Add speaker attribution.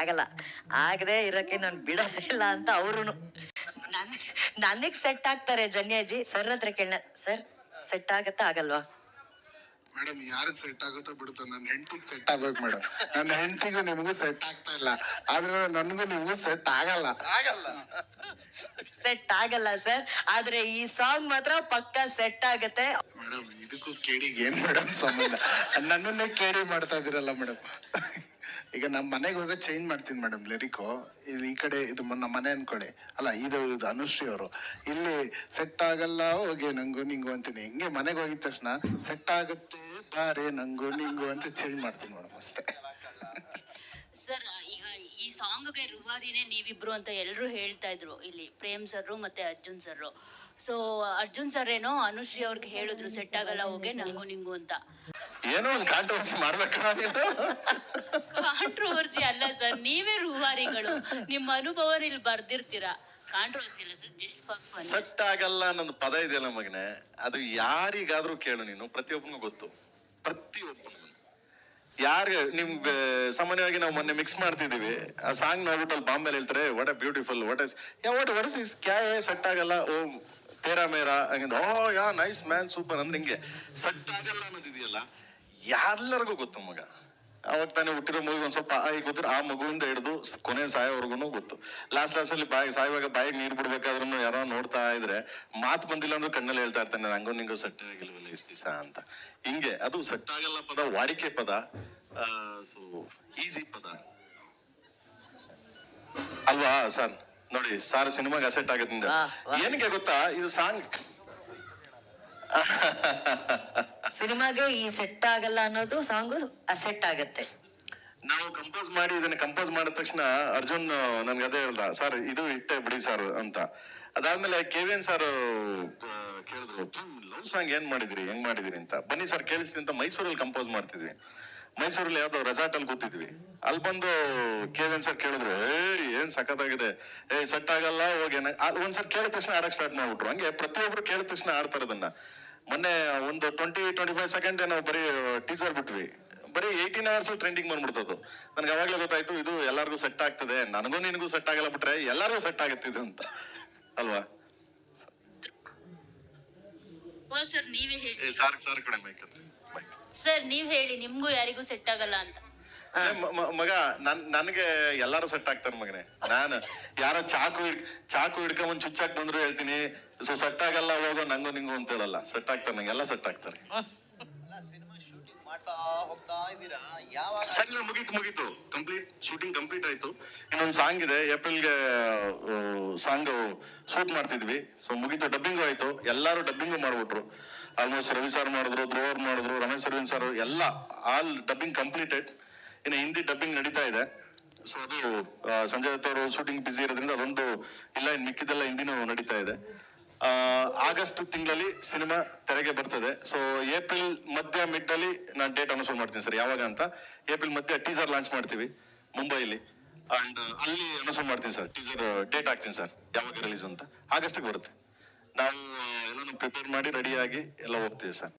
Speaker 1: ಆಗಲ್ಲ. ಆಗದೆ ಇರಕ್ಕೆ ನಾನು ಬಿಡೋದಿಲ್ಲ ಅಂತ ಅವರು ನನ್ ನನಗ್ ಸೆಟ್ ಆಗ್ತಾರೆ ಜನ್ಯಾಜಿ ಸರ್ ಹತ್ರ ಕೇಳ ಸರ್ ಸೆಟ್ ಆಗತ್ತಾ ಆಗಲ್ವಾ?
Speaker 2: ಮೇಡಮ್ ಯಾರಿಗೆ ಸೆಟ್ ಆಗುತ್ತೋ ಬಿಡುತ್ತೋ. ನನ್ನ ಹೆಂಡತಿಗೆ ಸೆಟ್ ಆಗ್ಬೇಕು ಮೇಡಮ್. ನನ್ನ ಹೆಂಡತಿಗೂ ನಿಮಗೂ ಸೆಟ್ ಆಗ್ತಾ ಇಲ್ಲ. ಆದ್ರೆ ನನಗೂ ನಿಮಗೂ ಸೆಟ್ ಆಗಲ್ಲ. ಆಗಲ್ಲ.
Speaker 1: ಸೆಟ್ ಆಗಲ್ಲ ಸರ್. ಆದ್ರೆ ಈ ಸಾಂಗ್ ಮಾತ್ರ ಪಕ್ಕ ಸೆಟ್ ಆಗತ್ತೆ.
Speaker 2: ಮೇಡಮ್ ಇದಕ್ಕೂ ಕೇಡಿಗೆ ಏನ್ ಮೇಡಮ್ ಸಂಬಂಧ? ನನ್ನನ್ನೇ ಕೇಡಿ ಮಾಡ್ತಾ ಇದೀರಲ್ಲ ಮೇಡಮ್. ಈಗ ನಮ್ಮ ಮನೆಗೆ ಹೋದ್ರೆ ಚೇಂಜ್ ಮಾಡ್ತೀನಿ ಮೇಡಮ್ ಇಲ್ಲಿ ಈ ಕಡೆ ಇದು ನಮ್ಮ ಮನೆ ಅನ್ಕೊಳ್ಳಿ. ಅಲ್ಲ, ಇದು ಇದು ಅನುಶ್ರೀ ಅವರು. ಇಲ್ಲಿ ಸೆಟ್ ಆಗಲ್ಲ, ಹೋಗಿ ನಂಗು ನಿಂಗು ಅಂತೀನಿ. ಹಿಂಗೆ ಮನೆಗೆ ಹೋಗಿದ ತಕ್ಷಣ ಸೆಟ್ ಆಗುತ್ತೆ, ಬಾರೆ ನಂಗು ನಿಂಗು ಅಂತ ಚೇಂಜ್ ಮಾಡ್ತೀನಿ ಮೇಡಮ್ ಅಷ್ಟೇ.
Speaker 3: ಸರ್ ಈಗ ಈ ಸಾಂಗ್ಗೆ ರುವಾರಿನೇ ನೀವಿಬ್ರು ಅಂತ ಎಲ್ಲರೂ ಹೇಳ್ತಾ ಇದ್ರು. ಇಲ್ಲಿ ಪ್ರೇಮ್ ಸರ್ರು ಮತ್ತೆ Arjun sir so Arjun sir ಏನೋ ಅನುಶ್ರೀ ಅವ್ರಿಗೆ ಹೇಳಿದ್ರು ಸೆಟ್ ಆಗಲ್ಲ, ಹೋಗೆ ನಂಗು ನಿಂಗು ಅಂತ.
Speaker 4: ಏನೋ ಒಂದು ಕಾಂಟ್ರವರ್ಸಿ ಮಾಡ್ಬೇಕು
Speaker 3: ಕಾಂಟ್ರವರ್ಸಿ ಅಲ್ಲ ಸರ್ ನೀವೇ ರೂವಾರಿಗಳು. ನಿಮ್ಮ ಅನುಭವ ಇಲ್ಲಿ ಬರ್ದಿರ್ತೀರಾ? ಕಾಂಟ್ರವರ್ಸಿ ಅಲ್ಲ ಸರ್ ಜಸ್ಟ್ ಫಾರ್ ಫನ್
Speaker 4: ಆಗಲ್ಲ ಅನ್ನೊಂದು ಪದ ಇದೆಯಲ್ಲ ಮಗನೆ. ಅದು ಯಾರಿಗಾದ್ರೂ ಕೇಳು ನೀನು ಪ್ರತಿಯೊಬ್ಬನಿಗೂ ಗೊತ್ತು. ಪ್ರತಿಯೊಬ್ಬನಿಗೂ. ಯಾರಿಗೆ ನಿಮ್ ಸಾಮಾನ್ಯವಾಗಿ ನಾವು ಮೊನ್ನೆ ಮಿಕ್ಸ್ ಮಾಡ್ತಿದೀವಿ ಆ ಸಾಂಗ್ ನೋಡ್ಬಿಟ್ಟು ಅಲ್ಲಿ ಬಾಂಬೆಲ್ ಹೇಳ್ತಾರೆ what a beautiful what is yeah what what is ಕ್ಯಾ ಸಟ್ ಆಗಲ್ಲ. ಓ ತೇರಾ ಮೇರಾ? ಹಂಗಿಂದ oh yeah nice man super ಅಂದ್ರೆ ಹಿಂಗೆ. ಸಟ್ ಆಗಲ್ಲ ಅನ್ನೋದಿದೆಯಲ್ಲ. ಎಲ್ಲರಿಗೂ ಗೊತ್ತು ಮಗ. ಅವಾಗ ತಾನೇ ಹುಟ್ಟಿರೋ ಮಗು ಒಂದು ಸ್ವಲ್ಪ ಈಗ ಗೊತ್ತಿರೋ ಆ ಮಗುವಿಂದ ಹಿಡಿದು ಕೊನೆ ಸಾಯೋವರೆಗೂ ಗೊತ್ತು. ಲಾಸ್ಟ್ ಲಾಸ್ಟ್ ಅಲ್ಲಿ ಬಾಯಿ ಸಾಯುವಾಗ ಬಾಯಿಗೆ ನೀರ್ ಬಿಡ್ಬೇಕಾದ್ರೂ ಯಾರೋ ನೋಡ್ತಾ ಇದ್ರೆ ಮಾತು ಬಂದಿಲ್ಲ ಅಂದ್ರೆ ಕಣ್ಣಲ್ಲಿ ಹೇಳ್ತಾ ಇರ್ತಾನೆ ನಂಗು ನಿಂಗೋ ಸೆಟ್ ಇಸ್ತೀಸ ಇಷ್ಟು ದಿವಸ ಅಂತ. ಹಿಂಗೆ ಅದು ಸಟ್ಟಾಗಲ್ಲ ಆಗಲ್ಲ ಪದ ವಾಡಿಕೆ ಪದ. ಸೊ ಈಸಿ ಪದ. ಅಲ್ವಾ ಸರ್? ನೋಡಿ ಸಾರ್ ಸಿನಿಮಾಗೆ ಅಸೆಟ್ ಆಗುತ್ತೆ. ಏನಕ್ಕೆ ಗೊತ್ತಾ? ಇದು ಸಾಂಗ್.
Speaker 1: ಸಿನಿಮಾಗೆ ಈ ಸೆಟ್ ಆಗಲ್ಲ ಅನ್ನೋದು ಸಾಂಗ್ ಸೆಟ್ ಆಗತ್ತೆ.
Speaker 4: ನಾವು ಕಂಪೋಸ್ ಮಾಡಿ ಇದನ್ನ ಕಂಪೋಸ್ ಮಾಡಿದ ತಕ್ಷಣ ಅರ್ಜುನ್ ನನ್ಗೆ ಅದೇ ಹೇಳ್ದ, ಸರ್, ಇದು ಇಟ್ಟೆ ಬಿಡಿ ಸರ್ ಅಂತ. ಅದಾದ್ಮೇಲೆ ಕೆ ವಿ ಎನ್ ಸರ್ ಕೇಳಿದ್ರು ಲವ್ ಸಾಂಗ್ ಏನ್ ಮಾಡಿದ್ರಿ, ಹೆಂಗ್ ಮಾಡಿದ್ರಿ ಅಂತ? ಬನ್ನಿ ಸರ್, ಕೇಳಿಸ್ತೀನಿ ಅಂತ ಮೈಸೂರಲ್ಲಿ ಕಂಪೋಸ್ ಮಾಡ್ತಿದ್ವಿ. ಮೈಸೂರಲ್ಲಿ ಯಾವ್ದೋ ರೆಸಾರ್ಟ್ ಅಲ್ಲಿ ಕೂತಿದ್ವಿ. ಅಲ್ಲಿ ಬಂದು ಕೆ ವಿ ಎನ್ ಸರ್ ಕೇಳಿದ್ರು ಏ ಏನ್ ಆಗಿದೆ ಏ ಸೆಟ್ ಆಗಲ್ಲ, ಹೋಗಿ ಒಂದ್ಸರ್ ಕೇಳಿದ ತಕ್ಷಣ ಆಡಕ್ ಸ್ಟಾರ್ಟ್ ಮಾಡ್ಬಿಟ್ರು. ಹಂಗೆ ಪ್ರತಿಯೊಬ್ರು ಕೇಳಿದ ತಕ್ಷಣ ಆಡ್ತಾರೆ ಅದನ್ನ. ಮೊನ್ನೆ ಒಂದು ಟ್ವೆಂಟಿ ಟ್ವೆಂಟಿ ಫೈವ್ ಸೆಕೆಂಡ್ ನಾವು ಬರೀ ಟೀಸರ್ ಬಿಟ್ವಿ. ಬರೀ ಏಯ್ಟೀನ್ ಅವರ್ಸ್ ಟ್ರೆಂಡಿಂಗ್ ಬಂದ್ಬಿಡ್ತದ್ದು. ನನಗೆ ಅವಾಗಲೇ ಗೊತ್ತಾಯ್ತು ಇದು ಎಲ್ಲರಿಗೂ ಸೆಟ್ ಆಗ್ತದೆ. ನನಗೂ ನಿನಗೂ ಸೆಟ್ ಆಗಲ್ಲ ಬಿಟ್ರೆ ಎಲ್ಲರಿಗೂ ಸೆಟ್ ಆಗುತ್ತೆ ಇದು ಅಂತ. ಅಲ್ವಾ?
Speaker 3: ಸರ್ ನೀವೇ ಹೇಳಿ.
Speaker 4: ಸರ್ ಸರ್ ಕಡೆ ಮೈಕ್
Speaker 3: ಸರ್ ನೀವ್ ಹೇಳಿ ನಿಮ್ಗೂ ಯಾರಿಗೂ ಸೆಟ್ ಆಗಲ್ಲ ಅಂತ.
Speaker 4: ಮಗ ನನ್ ನನ್ಗೆ ಎಲ್ಲಾರು ಸೆಟ್ ಆಗ್ತಾರ ಮಗನೆ. ನಾನು ಯಾರೋ ಚಾಕು ಹಿಡ್ ಚಾಕು ಹಿಡ್ಕೊಂಡ್ ಚುಚ್ಚಾಕ್ ಬಂದ್ರು ಹೇಳ್ತೀನಿ. ಸೊ ಸೆಟ್ ಆಗಲ್ಲ ಹೋಗೋ ನಂಗು ನಿಂಗು ಅಂತ ಹೇಳಲ್ಲ. ಸೆಟ್ ಆಗ್ತಾರೆ ನಂಗೆ ಎಲ್ಲ ಸೆಟ್ ಆಗ್ತಾರೆ.
Speaker 5: ಸಿನಿಮಾ ಶೂಟಿಂಗ್ ಮಾಡ್ತಾ ಹೋಗ್ತಾ ಇದ್ದೀರಾ? ಯಾವಾಗ?
Speaker 4: ಸರಿ ಮುಗೀತು ಮುಗೀತು. ಕಂಪ್ಲೀಟ್ ಶೂಟಿಂಗ್ ಕಂಪ್ಲೀಟ್ ಆಯ್ತು. ಇನ್ನೊಂದು ಸಾಂಗ್ ಇದೆ ಏಪ್ರಿಲ್ಗೆ ಸಾಂಗ್ ಶೂಟ್ ಮಾಡ್ತಿದ್ವಿ. ಸೊ ಮುಗೀತು ಡಬ್ಬಿಂಗು ಆಯ್ತು. ಎಲ್ಲಾರು ಡಬ್ಬಿಂಗು ಮಾಡ್ಬಿಟ್ರು. ಆಲ್ಮೋಸ್ಟ್ ರವಿ ಸರ್ ಮಾಡಿದ್ರು ಧ್ರುವರ್ ಮಾಡಿದ್ರು ರಮೇಶ್ ಅರವಿಂದ್ ಸರ್ ಎಲ್ಲ ಆಲ್ ಡಬ್ಬಿಂಗ್ ಕಂಪ್ಲೀಟೆಡ್ ಇನ್ನು ಹಿಂದಿ ಡಬ್ಬಿಂಗ್ ನಡೀತಾ ಇದೆ. ಸೊ ಅದು ಸಂಜಯ್ ದತ್ ಅವರು ಶೂಟಿಂಗ್ ಬಿಸಿ ಇರೋದ್ರಿಂದ ಅದೊಂದು ಇಲ್ಲ ಮಿಕ್ಕಿದೆಲ್ಲ ಹಿಂದಿನೂ ನಡೀತಾ ಇದೆ. ಆಗಸ್ಟ್ ತಿಂಗಳಲ್ಲಿ ಸಿನಿಮಾ ತೆರೆಗೆ ಬರ್ತದೆ. ಸೊ ಏಪ್ರಿಲ್ ಮಧ್ಯ ಮಿಡ್ ಅಲ್ಲಿ ನಾನು ಡೇಟ್ ಅನೌನ್ಸ್ ಮಾಡ್ತೀನಿ ಸರ್, ಯಾವಾಗ ಅಂತ. ಏಪ್ರಿಲ್ ಮಧ್ಯ ಟೀಸರ್ ಲಾಂಚ್ ಮಾಡ್ತೀವಿ, ಮುಂಬೈಲಿ. ಅಂಡ್ ಅಲ್ಲಿ ಅನೌನ್ಸ್ ಮಾಡ್ತೀನಿ ಸರ್ ಟೀಸರ್ ಡೇಟ್ ಹಾಕ್ತೀನಿ ಸರ್, ಯಾವಾಗ ರಿಲೀಸ್ ಅಂತ. ಆಗಸ್ಟ್ಗೆ ಬರುತ್ತೆ. ನಾವು ಎಲ್ಲಾನು ಪ್ರಿಪೇರ್ ಮಾಡಿ ರೆಡಿಯಾಗಿ ಎಲ್ಲ ಹೋಗ್ತೀವಿ ಸರ್.